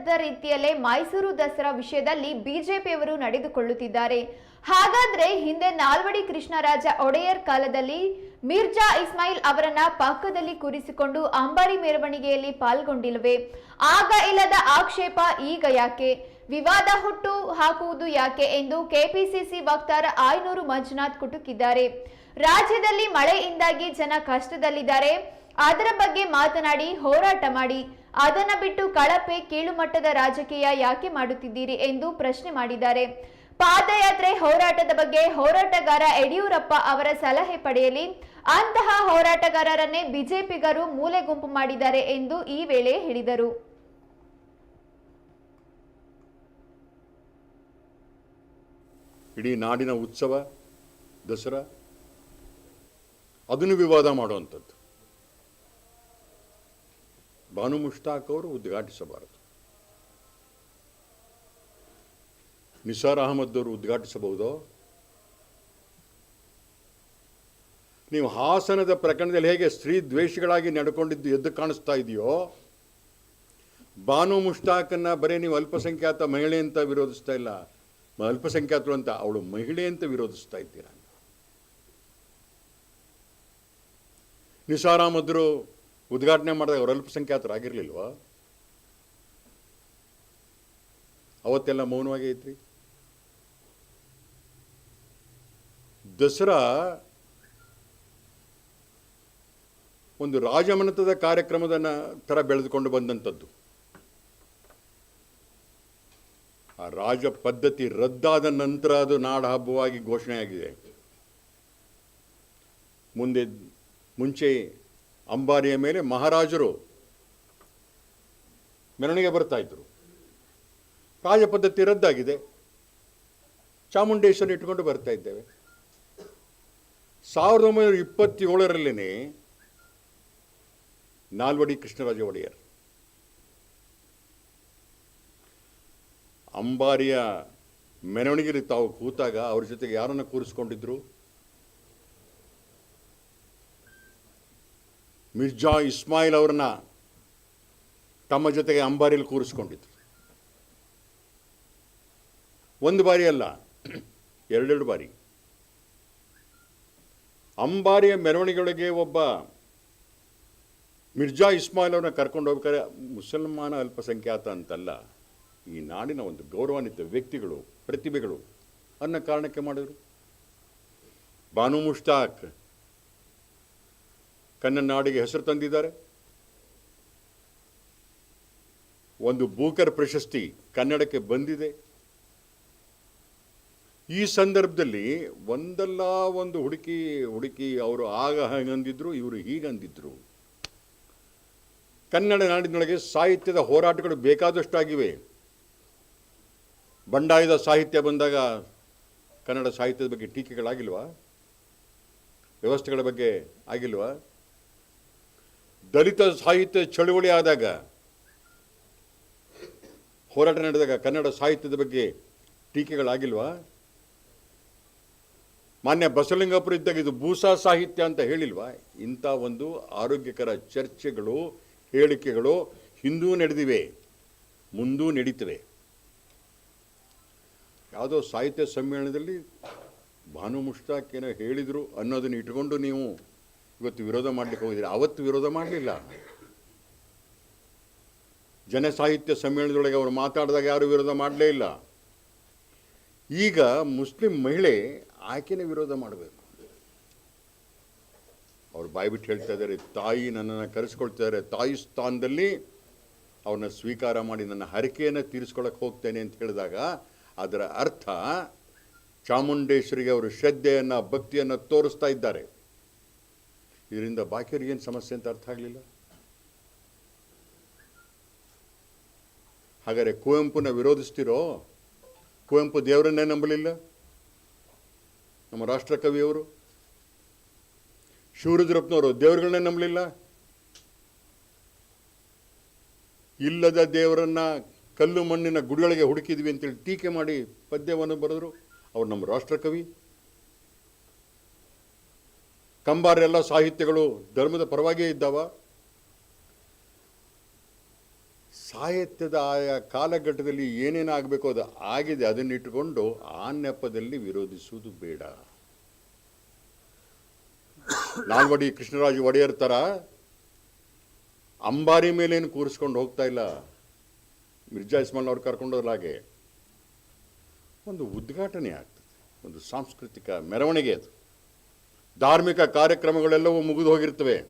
ಸರಿಯಾದ ರೀತಿಯಲ್ಲೇ ಮೈಸೂರು ದಸರಾ ವಿಷಯದಲ್ಲಿ ಬಿಜೆಪಿಯವರು ನಡೆದುಕೊಳ್ಳುತ್ತಿದ್ದಾರೆ. ಹಾಗಾದ್ರೆ ಹಿಂದೆ ನಾಲ್ವಡಿ ಕೃಷ್ಣರಾಜ ಒಡೆಯರ್ ಕಾಲದಲ್ಲಿ ಮಿರ್ಜಾ ಇಸ್ಮಾಯಿಲ್ ಅವರನ್ನ ಪಕ್ಕದಲ್ಲಿ ಕೂರಿಸಿಕೊಂಡು ಅಂಬಾರಿ ಮೆರವಣಿಗೆಯಲ್ಲಿ ಪಾಲ್ಗೊಂಡಿಲ್ವೇ ಆಗ ಇಲ್ಲದ ಆಕ್ಷೇಪ ಈಗ ಯಾಕೆ? ವಿವಾದ ಹುಟ್ಟು ಹಾಕುವುದು ಯಾಕೆ ಎಂದು ಕೆಪಿಸಿಸಿ ವಕ್ತಾರ ಆಯನೂರು ಮಂಜುನಾಥ್ ಕುಟುಕಿದ್ದಾರೆ. ರಾಜ್ಯದಲ್ಲಿ ಮಳೆಯಿಂದಾಗಿ ಜನ ಕಷ್ಟದಲ್ಲಿದ್ದಾರೆ. ಅದರ ಬಗ್ಗೆ ಮಾತನಾಡಿ ಹೋರಾಟ ಮಾಡಿ. ಅದನ್ನ ಬಿಟ್ಟು ಕಳಪೆ ಕೀಳುಮಟ್ಟದ ರಾಜಕೀಯ ಯಾಕೆ ಮಾಡುತ್ತಿದ್ದೀರಿ ಎಂದು ಪ್ರಶ್ನೆ ಮಾಡಿದ್ದಾರೆ. ಪಾದಯಾತ್ರೆ ಹೋರಾಟದ ಬಗ್ಗೆ ಹೋರಾಟಗಾರ ಯಡಿಯೂರಪ್ಪ ಅವರ ಸಲಹೆ ಪಡೆಯಲಿ ಅಂತಹ ಹೋರಾಟಗಾರರನ್ನೇ ಬಿಜೆಪಿಗರು ಮೂಲೆ ಗುಂಪು ಮಾಡಿದ್ದಾರೆ ಎಂದು ಈ ವೇಳೆ ಹೇಳಿದರು. ಇಡೀ ನಾಡಿನ ಉತ್ಸವ, ದಸರಾ ಅದನ್ನು ವಿವಾದ ಮಾಡುವಂಥದ್ದು. ಬಾನು ಮುಷ್ತಾಕ್ ಅವರು ಉದ್ಘಾಟಿಸಬಾರದು. ನಿಸಾರ್ ಅಹಮದ್ ಅವರು ಉದ್ಘಾಟಿಸಬಹುದೋ? ನೀವು ಹಾಸನದ ಪ್ರಕರಣದಲ್ಲಿ ಹೇಗೆ ಸ್ತ್ರೀ ದ್ವೇಷಗಳಾಗಿ ನಡ್ಕೊಂಡಿದ್ದು ಎದ್ದು ಕಾಣಿಸ್ತಾ ಇದೆಯೋ? ಬಾನು ಮುಷ್ತಾಕನ್ನ ಬರೀ ನೀವು ಅಲ್ಪಸಂಖ್ಯಾತ ಮಹಿಳೆ ಅಂತ ವಿರೋಧಿಸ್ತಾ ಇಲ್ಲ. ಅಲ್ಪಸಂಖ್ಯಾತರು ಅಂತ ಅವಳು ಮಹಿಳೆ ಅಂತ ವಿರೋಧಿಸ್ತಾ ಇದ್ದೀರಾ? ನಿಸಾರಾಮದ್ರು ಉದ್ಘಾಟನೆ ಮಾಡಿದಾಗ ಅವರು ಅಲ್ಪಸಂಖ್ಯಾತರಾಗಿರಲಿಲ್ವಾ ಅವತ್ತೆಲ್ಲ ಮೌನವಾಗಿ ಐತ್ರಿ ದಸರಾ ಒಂದು ರಾಜಮನತದ ಕಾರ್ಯಕ್ರಮದ ಥರ ಬೆಳೆದುಕೊಂಡು ಬಂದಂಥದ್ದು ಆ ರಾಜ ಪದ್ಧತಿ ರದ್ದಾದ ನಂತರ ಅದು ನಾಡ ಹಬ್ಬವಾಗಿ ಘೋಷಣೆಯಾಗಿದೆ. ಮುಂದೆ ಮುಂಚೆ ಅಂಬಾರಿಯ ಮೇಲೆ ಮಹಾರಾಜರು ಮೆರವಣಿಗೆ ಬರ್ತಾ ಇದ್ರು. ರಾಜ ಪದ್ಧತಿ ರದ್ದಾಗಿದೆ. ಚಾಮುಂಡೇಶ್ವರಿ ಇಟ್ಕೊಂಡು ಬರ್ತಾ ಇದ್ದೇವೆ. ಸಾವಿರದ ಒಂಬೈನೂರ ಇಪ್ಪತ್ತೇಳರಲ್ಲೇ ನಾಲ್ವಡಿ ಕೃಷ್ಣರಾಜ ಒಡೆಯರ್ ಅಂಬಾರಿಯ ಮೆರವಣಿಗೆಯಲ್ಲಿ ತಾವು ಕೂತಾಗ ಅವ್ರ ಜೊತೆಗೆ ಯಾರನ್ನು ಕೂರಿಸ್ಕೊಂಡಿದ್ರು? ಮಿರ್ಜಾ ಇಸ್ಮಾಯಿಲ್ ಅವ್ರನ್ನ ತಮ್ಮ ಜೊತೆಗೆ ಅಂಬಾರಿಯಲ್ಲಿ ಕೂರಿಸ್ಕೊಂಡಿದ್ರು. ಒಂದು ಬಾರಿ ಅಲ್ಲ, ಎರಡೆರಡು ಬಾರಿ. ಅಂಬಾರಿಯ ಮೆರವಣಿಗೆಯೊಳಗೆ ಒಬ್ಬ ಮಿರ್ಜಾ ಇಸ್ಮಾಯಿಲ್ ಅವ್ರನ್ನ ಕರ್ಕೊಂಡು ಹೋಗ್ಬೇಕಾದ್ರೆ ಮುಸಲ್ಮಾನ ಅಲ್ಪಸಂಖ್ಯಾತ ಅಂತಲ್ಲ, ಈ ನಾಡಿನ ಒಂದು ಗೌರವಾನ್ವಿತ ವ್ಯಕ್ತಿಗಳು, ಪ್ರತಿಭೆಗಳು ಅನ್ನೋ ಕಾರಣಕ್ಕೆ ಮಾಡಿದರು. ಬಾನು ಮುಷ್ತಾಕ್ ಕನ್ನಡ ನಾಡಿಗೆ ಹೆಸರು ತಂದಿದ್ದಾರೆ. ಒಂದು ಬೂಕರ್ ಪ್ರಶಸ್ತಿ ಕನ್ನಡಕ್ಕೆ ಬಂದಿದೆ. ಈ ಸಂದರ್ಭದಲ್ಲಿ ಒಂದಲ್ಲ ಒಂದು ಹುಡುಕಿ ಹುಡುಕಿ ಅವರು ಆಗ ಹಾಗಂದಿದ್ರು, ಇವರು ಹೀಗಂದಿದ್ರು. ಕನ್ನಡ ನಾಡಿನೊಳಗೆ ಸಾಹಿತ್ಯದ ಹೋರಾಟಗಳು ಬೇಕಾದಷ್ಟಾಗಿವೆ. ಬಂಡಾಯದ ಸಾಹಿತ್ಯ ಬಂದಾಗ ಕನ್ನಡ ಸಾಹಿತ್ಯದ ಬಗ್ಗೆ ಟೀಕೆಗಳಾಗಿಲ್ವಾ? ವ್ಯವಸ್ಥೆಗಳ ಬಗ್ಗೆ ಆಗಿಲ್ವಾ? ದಲಿತ ಸಾಹಿತ್ಯ ಚಳುವಳಿ ಆದಾಗ, ಹೋರಾಟ ನಡೆದಾಗ ಕನ್ನಡ ಸಾಹಿತ್ಯದ ಬಗ್ಗೆ ಟೀಕೆಗಳಾಗಿಲ್ವಾ? ಮಾನ್ಯ ಬಸವಲಿಂಗಪುರ ಇದ್ದಾಗ ಇದು ಭೂಸಾ ಸಾಹಿತ್ಯ ಅಂತ ಹೇಳಿಲ್ವಾ? ಇಂಥ ಒಂದು ಆರೋಗ್ಯಕರ ಚರ್ಚೆಗಳು, ಹೇಳಿಕೆಗಳು ಹಿಂದೂ ನಡೆದಿವೆ, ಮುಂದೂ ನಡೀತವೆ. ಯಾವುದೋ ಸಾಹಿತ್ಯ ಸಮ್ಮೇಳನದಲ್ಲಿ ಭಾನು ಮುಷ್ತಾಕ್ ಏನೋ ಹೇಳಿದರು ಅನ್ನೋದನ್ನು ಇಟ್ಕೊಂಡು ನೀವು ಇವತ್ತು ವಿರೋಧ ಮಾಡಲಿಕ್ಕೆ ಹೋಗಿದ್ದೀರಿ? ಅವತ್ತು ವಿರೋಧ ಮಾಡಲಿಲ್ಲ. ಜನ ಸಾಹಿತ್ಯ ಸಮ್ಮೇಳನದೊಳಗೆ ಅವರು ಮಾತಾಡಿದಾಗ ಯಾರು ವಿರೋಧ ಮಾಡಲೇ ಇಲ್ಲ. ಈಗ ಮುಸ್ಲಿಂ ಮಹಿಳೆ ಆಕೆನೇ ವಿರೋಧ ಮಾಡಬೇಕು. ಅವ್ರು ಬಾಯ್ಬಿಟ್ಟು ಹೇಳ್ತಾ ಇದ್ದಾರೆ, ತಾಯಿ ನನ್ನನ್ನು ಕರೆಸ್ಕೊಳ್ತಿದ್ದಾರೆ ತಾಯಿ ಸ್ಥಾನದಲ್ಲಿ ಅವ್ರನ್ನ ಸ್ವೀಕಾರ ಮಾಡಿ ನನ್ನ ಹರಕೆಯನ್ನು ತೀರಿಸ್ಕೊಳಕ್ಕೆ ಹೋಗ್ತೇನೆ ಅಂತ ಹೇಳಿದಾಗ ಅದರ ಅರ್ಥ ಚಾಮುಂಡೇಶ್ವರಿಗೆ ಅವರು ಶ್ರದ್ಧೆಯನ್ನು, ಭಕ್ತಿಯನ್ನು ತೋರಿಸ್ತಾ ಇದ್ದಾರೆ. ಇದರಿಂದ ಬಾಕಿಯವ್ರಿಗೆ ಏನು ಸಮಸ್ಯೆ ಅಂತ ಅರ್ಥ ಆಗಲಿಲ್ಲ? ಹಾಗಾದರೆ ಕುವೆಂಪುನ ವಿರೋಧಿಸ್ತಿರೋ ಕುವೆಂಪು ದೇವರನ್ನೇ ನಂಬಲಿಲ್ಲ? ನಮ್ಮ ರಾಷ್ಟ್ರಕವಿಯವರು? ಶಿವರುದ್ರಪ್ಪನವರು ದೇವರುಗಳನ್ನೇ ನಂಬಲಿಲ್ಲ? ಇಲ್ಲದ ದೇವರನ್ನ ಕಲ್ಲು ಮಣ್ಣಿನ ಗುಡಿಗಳಿಗೆ ಹುಡುಕಿದ್ವಿ ಅಂತೇಳಿ ಟೀಕೆ ಮಾಡಿ ಪದ್ಯವನ್ನು ಬರೆದರು. ಅವ್ರು ನಮ್ಮ ರಾಷ್ಟ್ರಕವಿ. ಕಂಬಾರೆಲ್ಲ ಸಾಹಿತ್ಯಗಳು ಧರ್ಮದ ಪರವಾಗಿಯೇ ಇದ್ದಾವ? ಸಾಹಿತ್ಯದ ಆಯಾ ಕಾಲಘಟ್ಟದಲ್ಲಿ ಏನೇನಾಗಬೇಕು ಅದು ಆಗಿದೆ ಅದನ್ನಿಟ್ಟುಕೊಂಡು ಆ ನೆಪದಲ್ಲಿ ವಿರೋಧಿಸುವುದು ಬೇಡ. ನಾಲ್ವಡಿ ಕೃಷ್ಣರಾಜ ಒಡೆಯರ್ ಥರ ಅಂಬಾರಿ ಮೇಲೇನು ಕೂರಿಸ್ಕೊಂಡು ಹೋಗ್ತಾ ಇಲ್ಲ? ಮಿರ್ಜಾ ಇಸ್ಮಾಲ್ ಅವ್ರು ಕರ್ಕೊಂಡೋದ್ರ ಹಾಗೆ. ಒಂದು ಉದ್ಘಾಟನೆ ಆಗ್ತದೆ, ಒಂದು ಸಾಂಸ್ಕೃತಿಕ ಮೆರವಣಿಗೆ ಅದು. ಧಾರ್ಮಿಕ ಕಾರ್ಯಕ್ರಮಗಳೆಲ್ಲವೂ ಮುಗಿದು ಹೋಗಿರ್ತವೆ.